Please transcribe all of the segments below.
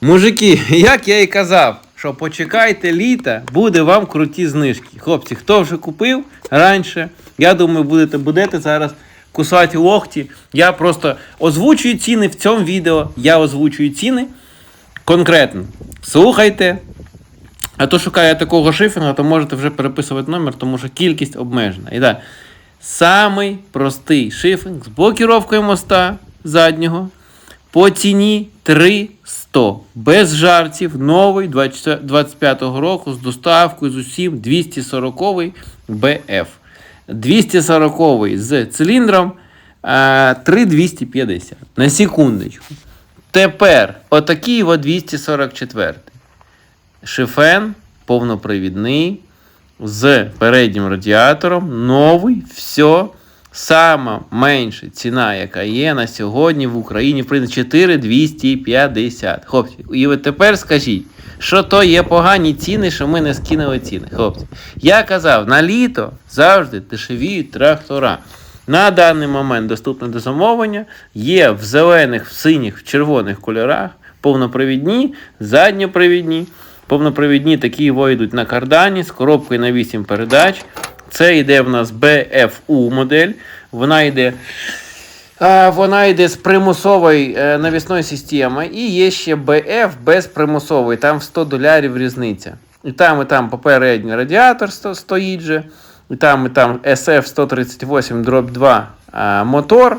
Мужики, як я і казав, що почекайте літа, буде вам круті знижки. Хлопці, хто вже купив раніше, я думаю, будете будете зараз кусати лохті. Я просто озвучую ціни в цьому відео. Я озвучую ціни конкретно. Слухайте. А то шукає такого шифінга, то можете вже переписувати номер, тому що кількість обмежена. І так, самий простий шифінг з блокіровкою моста заднього по ціні 300. Без жартів, новий 25-го року з доставкою з усім 240 BF. 240 з циліндром 3250. На секундочку. Тепер отакий от 244. Шифен повнопривідний з переднім радіатором, новий, все. Сама менша ціна, яка є на сьогодні в Україні, в принципі, 4250. Хлопці, і ви тепер скажіть, що то є погані ціни, що ми не скинули ціни. Хлопці, я казав, на літо завжди дешевіють трактора. На даний момент доступне до замовлення є в зелених, в синіх, в червоних кольорах, повнопривідні, задньопривідні. Повнопривідні такі вийдуть на кардані з коробкою на 8 передач. Це йде в нас BFU модель. Вона йде. Вона йде з примусовою е, навісною системою. І є ще BF без примусової, там в 100 долярів різниця. І там, і там попередній радіатор сто- стоїть же. І там, і там SF138 дроб 2 мотор.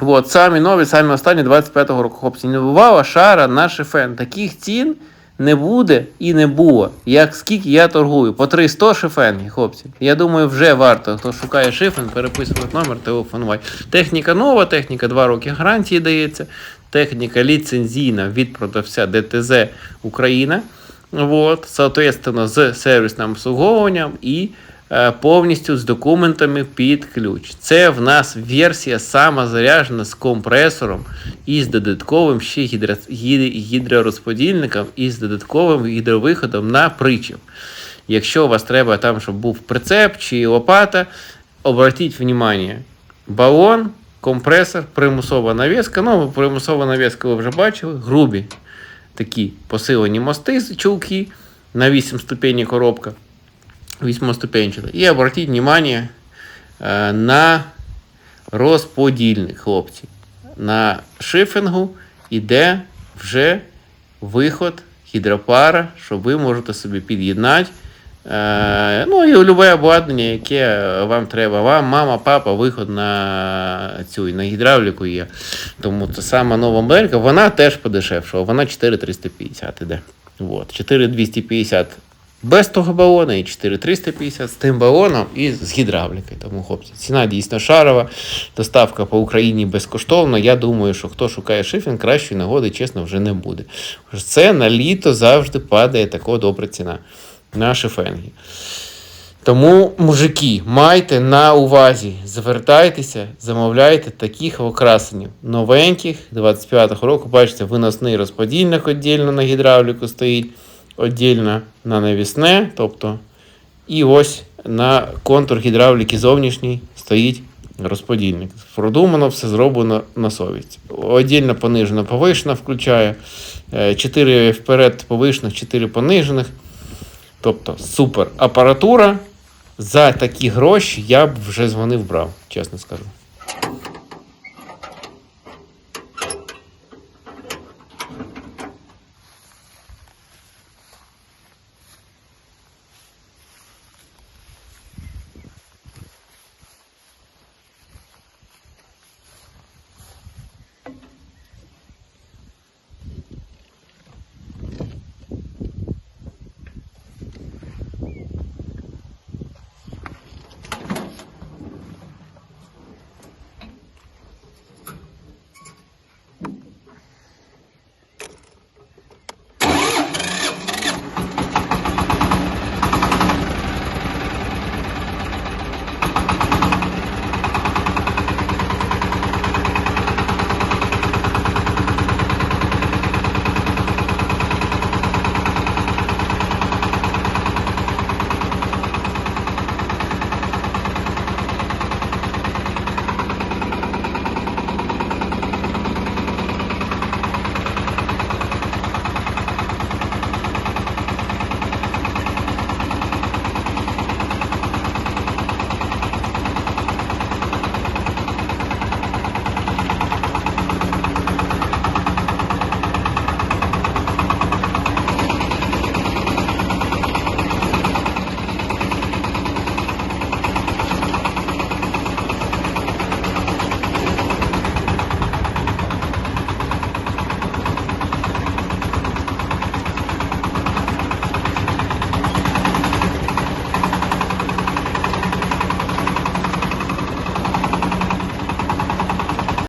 От, самі нові, самі останні 25-го року. Хлопці, не бувало шара на шифен. Таких цін не буде і не було. Як скільки я торгую? По 300 шифенгі, хлопці. Я думаю, вже варто. Хто шукає шифен, переписувати номер, телефонувати. Техніка нова, техніка 2 роки гарантії дається. Техніка ліцензійна від продавця ДТЗ Україна. Вот, соответственно, з сервісним обслуговуванням і повністю з документами під ключ. Це в нас версія самозаряджена з компресором і з додатковим ще гідро, гідророзподільником і з додатковим гідровиходом на причіп. Якщо у вас треба там, щоб був прицеп чи лопата, обратіть внимание, балон, компресор, примусова навіска. Ну, примусова навіска ви вже бачили, грубі такі посилені мости чулки на 8 ступеней коробка. 8-ступенчата. І обратіть внимание е, на розподільник, хлопці. На шифінгу йде вже виход гідропара, що ви можете собі під'єднати. Е, ну і любе обладнання, яке вам треба. Вам, мама, папа, виход на цю на гідравліку є. Тому це сама нова моделька, вона теж подешевшала, вона 4350 іде. Вот. 4250 без того балона і 4350 з тим балоном і з гідравлікою. Тому, хлопці, ціна дійсно шарова. Доставка по Україні безкоштовна. Я думаю, що хто шукає шифінг, кращої нагоди, чесно, вже не буде. Це на літо завжди падає така добра ціна на шифенги. Тому, мужики, майте на увазі, звертайтеся, замовляйте таких окрасенів. Новеньких 25-го року, бачите, виносний розподільник віддільно на гідравліку стоїть, віддільно на навісне, тобто, і ось на контур гідравліки зовнішній стоїть розподільник. Продумано, все зроблено на совість. Отдільно понижена повишена включає. 4 вперед повишених, 4 понижених. Тобто супер апаратура. За такі гроші я б вже дзвонив брав, чесно скажу.